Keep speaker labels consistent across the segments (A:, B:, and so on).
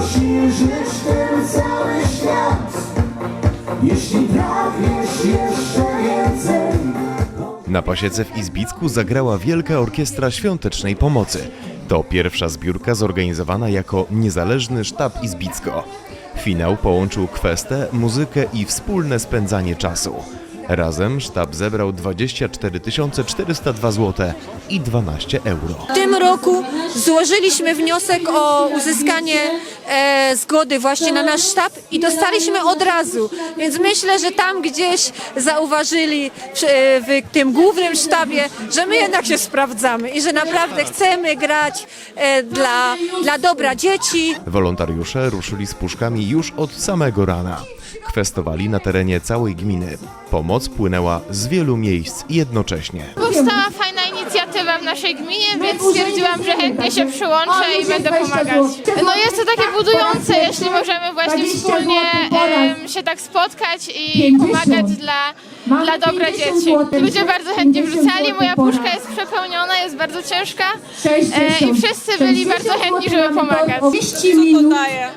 A: rozśnieżyć ten cały świat Jeśli pragniesz jeszcze więcej
B: Na pasiece w Izbicku zagrała Wielka Orkiestra Świątecznej Pomocy. To pierwsza zbiórka zorganizowana jako niezależny sztab Izbicko. Finał połączył kwestę, muzykę i wspólne spędzanie czasu. Razem sztab zebrał 24 402 zł i 12 euro.
C: W tym roku złożyliśmy wniosek o uzyskanie e, zgody właśnie na nasz sztab i dostaliśmy od razu. Więc myślę, że tam gdzieś zauważyli przy- e, w tym głównym sztabie, że my jednak się sprawdzamy i że naprawdę chcemy grać e, dla, dla dobra dzieci.
B: Wolontariusze ruszyli z puszkami już od samego rana. Kwestowali na terenie całej gminy. Pomoc płynęła z wielu miejsc jednocześnie.
D: Powstała fajna inicjatywa w naszej gminie, więc stwierdziłam, że chętnie się przyłączę i będę pomagać. No jest to takie budujące, jeśli możemy właśnie wspólnie em, się tak spotkać i pomagać dla, dla dobra dzieci. Ludzie bardzo chętnie wrzucali, moja puszka jest przepełniona, jest bardzo ciężka e, i wszyscy byli bardzo chętni, żeby pomagać.
E: 30 minut
F: daje.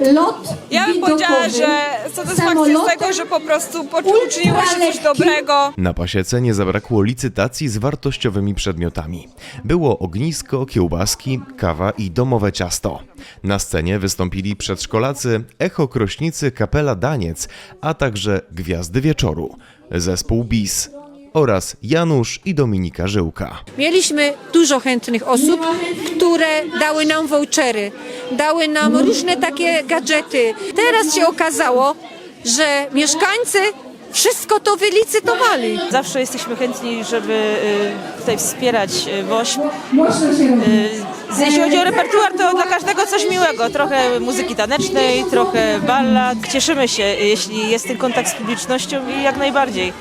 E: Lot
F: Ja bym powiedziała, że satysfakcja z tego, że po prostu poczu- uczyniło się coś dobrego.
B: Na pasiece nie zabrakło licytacji z wartościowymi przedmiotami. Było ognisko, kiełbaski, kawa i domowe ciasto. Na scenie wystąpili przedszkolacy, Echo Krośnicy, Kapela Daniec, a także Gwiazdy Wieczoru, zespół BIS oraz Janusz i Dominika Żyłka.
C: Mieliśmy dużo chętnych osób, które dały nam vouchery, dały nam różne takie gadżety. Teraz się okazało, że mieszkańcy wszystko to wylicytowali.
G: Zawsze jesteśmy chętni, żeby y, tutaj wspierać y, WOŚP. Y, Jeśli chodzi o repertuar, to dla każdego coś miłego. Trochę muzyki tanecznej, trochę ballad. Cieszymy się, jeśli jest ten kontakt z publicznością i jak najbardziej.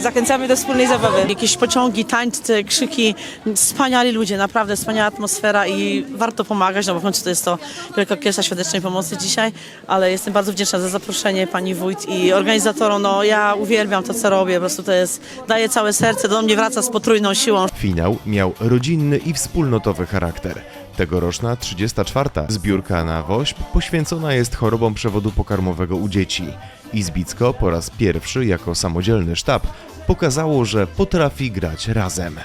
G: Zachęcamy do wspólnej zabawy.
H: Jakieś pociągi, tańce, krzyki, wspaniali ludzie, naprawdę wspaniała atmosfera i warto pomagać, no bo w końcu to jest to Wielka Orkiestra Świątecznej Pomocy dzisiaj, ale jestem bardzo wdzięczna za zaproszenie pani wójt i organizatorom, no ja uwielbiam to, co robię, po prostu to jest, daje całe serce, do mnie wraca z potrójną siłą.
B: Finał miał rodzinny i wspólnotowy charakter. Tegoroczna 34. zbiórka na WOŚP poświęcona jest chorobom przewodu pokarmowego u dzieci. Izbicko po raz pierwszy jako samodzielny sztab pokazało, że potrafi grać razem.